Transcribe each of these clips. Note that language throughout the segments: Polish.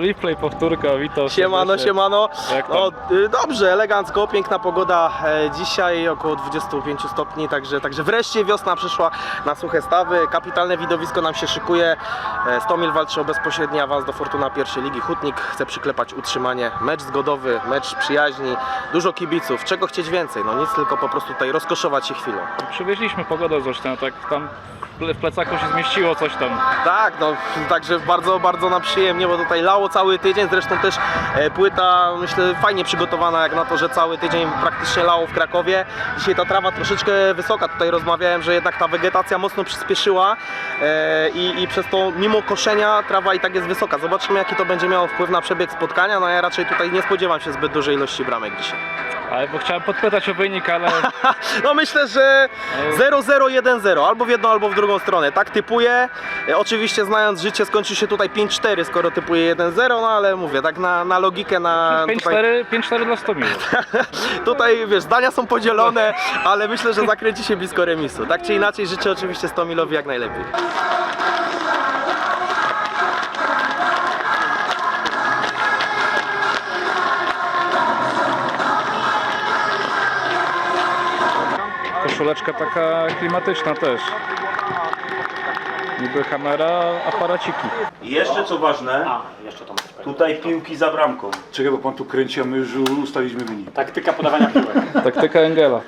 Replay, powtórka, witam. Siemano, serdecznie. siemano. Jak tam? No, y, dobrze, elegancko, piękna pogoda e, dzisiaj, około 25 stopni, także, także wreszcie wiosna przyszła na suche stawy. Kapitalne widowisko nam się szykuje. E, Stomil walczy o bezpośredni awans do Fortuna pierwszej ligi. Hutnik chce przyklepać utrzymanie. Mecz zgodowy, mecz przyjaźni, dużo kibiców. Czego chcieć więcej? No nic, tylko po prostu tutaj rozkoszować się chwilą. Przywieźliśmy pogodę z Olsztyna, tak tam w plecaku się zmieściło coś tam. Tak, no także bardzo, bardzo nam przyjemnie, bo tutaj lało cały tydzień, zresztą też e, płyta myślę fajnie przygotowana jak na to, że cały tydzień praktycznie lało w Krakowie. Dzisiaj ta trawa troszeczkę wysoka, tutaj rozmawiałem, że jednak ta wegetacja mocno przyspieszyła e, i, i przez to mimo koszenia trawa i tak jest wysoka. Zobaczymy jaki to będzie miało wpływ na przebieg spotkania, no ja raczej tutaj nie spodziewam się zbyt dużej ilości bramek dzisiaj. Ale bo chciałem podpytać o wynik, ale No myślę, że 0-0-1-0, albo w jedną, albo w drugą stronę. Tak typuję. E, Oczywiście znając życie skończy się tutaj 5-4, skoro typuję 1-0, no ale mówię, tak na, na logikę, na tutaj, 5-4 5-4 dla 100 minut. tutaj wiesz, zdania są podzielone, ale myślę, że zakręci się blisko remisu. Tak czy inaczej życzę oczywiście 100 milowi jak najlepiej. Koszuleczka taka klimatyczna też. Niby kamera, aparaciki. I jeszcze co ważne, tutaj piłki za bramką. Czekaj, bo pan tu kręci, a my już ustaliliśmy wynik. Taktyka podawania piłek. Taktyka Engela.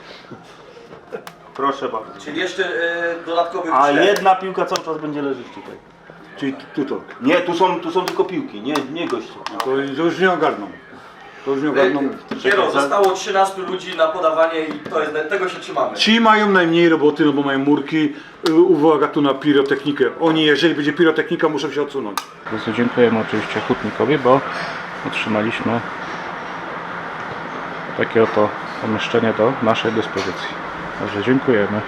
Proszę bardzo. Czyli jeszcze e, dodatkowy A cztery. jedna piłka cały czas będzie leżeć tutaj. Czyli tu to. Nie, tu są, tu są tylko piłki, nie, nie goście. To, to już nie ogarną. To już nie ogarną. Kiero, zostało 13 ludzi na podawanie i to jest, tego się trzymamy. Ci mają najmniej roboty, no bo mają murki. Y, Uwaga tu na pirotechnikę. Oni, jeżeli będzie pirotechnika, muszą się odsunąć. Bardzo dziękujemy oczywiście Hutnikowi, bo otrzymaliśmy takie oto pomieszczenie do naszej dyspozycji. Także dziękujemy.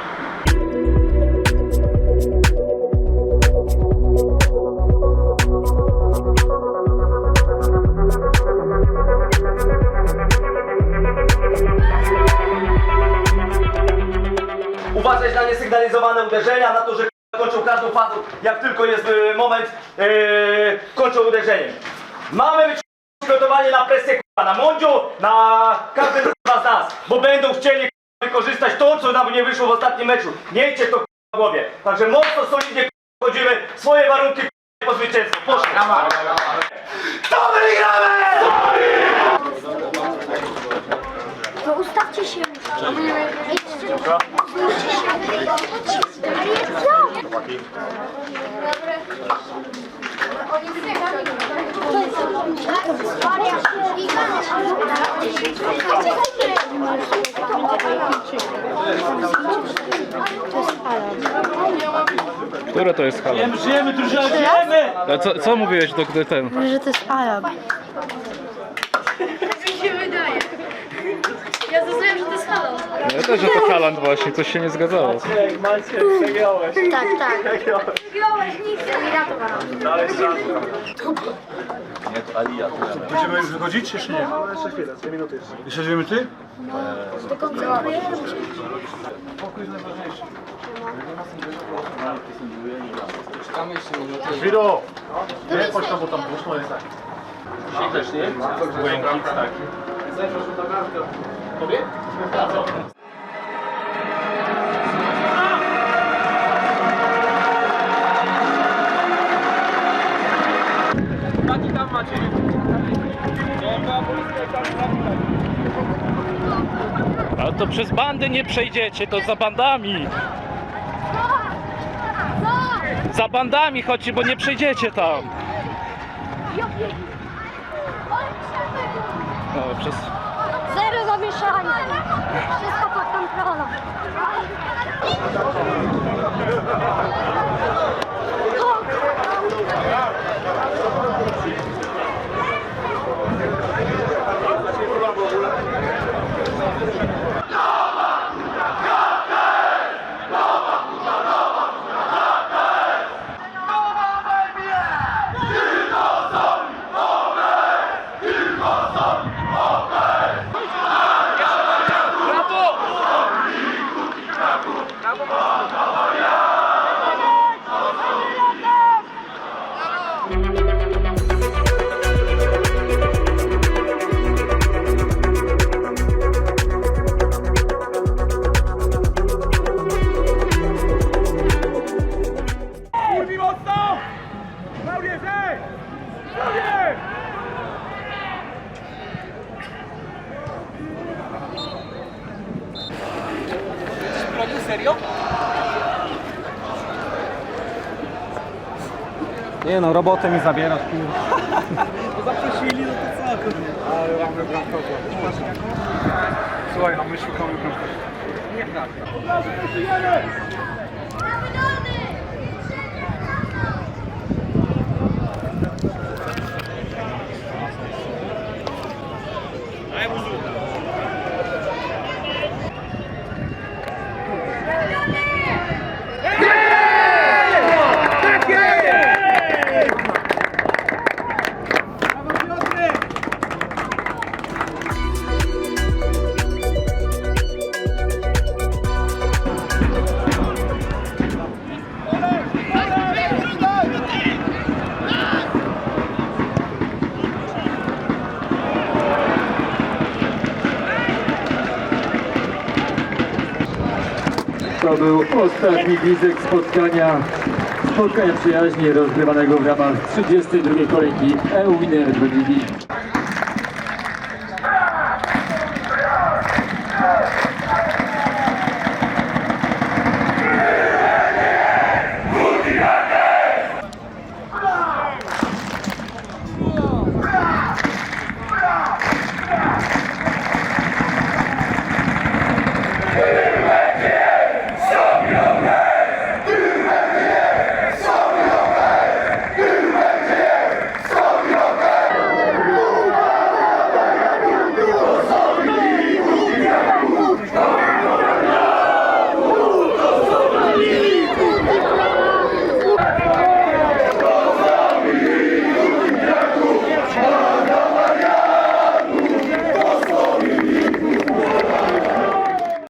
Uważać na niesygnalizowane uderzenia, na to, że kończą każdą fazę, jak tylko jest e, moment, e, kończą uderzeniem. Mamy być przygotowani na presję na Mondziu, na każdym z nas, bo będą chcieli wykorzystać to, co nam nie wyszło w ostatnim meczu. Miejcie to w głowie. Także mocno, solidnie chodzimy, swoje warunki po zwycięstwo. Poszło. To wygramy! To ustawcie się już. Które to jest hala? Żyjemy, drużyna, żyjemy! A co, co mówiłeś do ten? Że to jest Arab. mi się wydaje. Ja zrozumiałem, że to jest halal. Ja też, że to Haland właśnie, coś się nie zgadzało. Tak, tak. Wygrałeś, nic nie ratowałam. Będziemy już wychodzić, jeszcze nie? jeszcze chwilę, dwie minuty jeszcze. Jeszcze dwie minuty? Dekoncentrujemy się. Wiro! Nie, chodź tam, bo tam głośno jest tak. Ale to przez bandy nie przejdziecie, to za bandami. Za bandami chodźcie, bo nie przejdziecie tam. No, przez... Zero zamieszania. Wszystko pod kontrolą. Serio? Nie no, robotę mi zabierasz, kurwa. No zaprosili, no to co? Ale mamy bramkowo. Słuchaj, a my szukamy bramkowo. Niech tak. Od razu był ostatni wizyk spotkania, spotkania przyjaźni rozgrywanego w ramach 32 kolejki E-Winner 2 Ligi.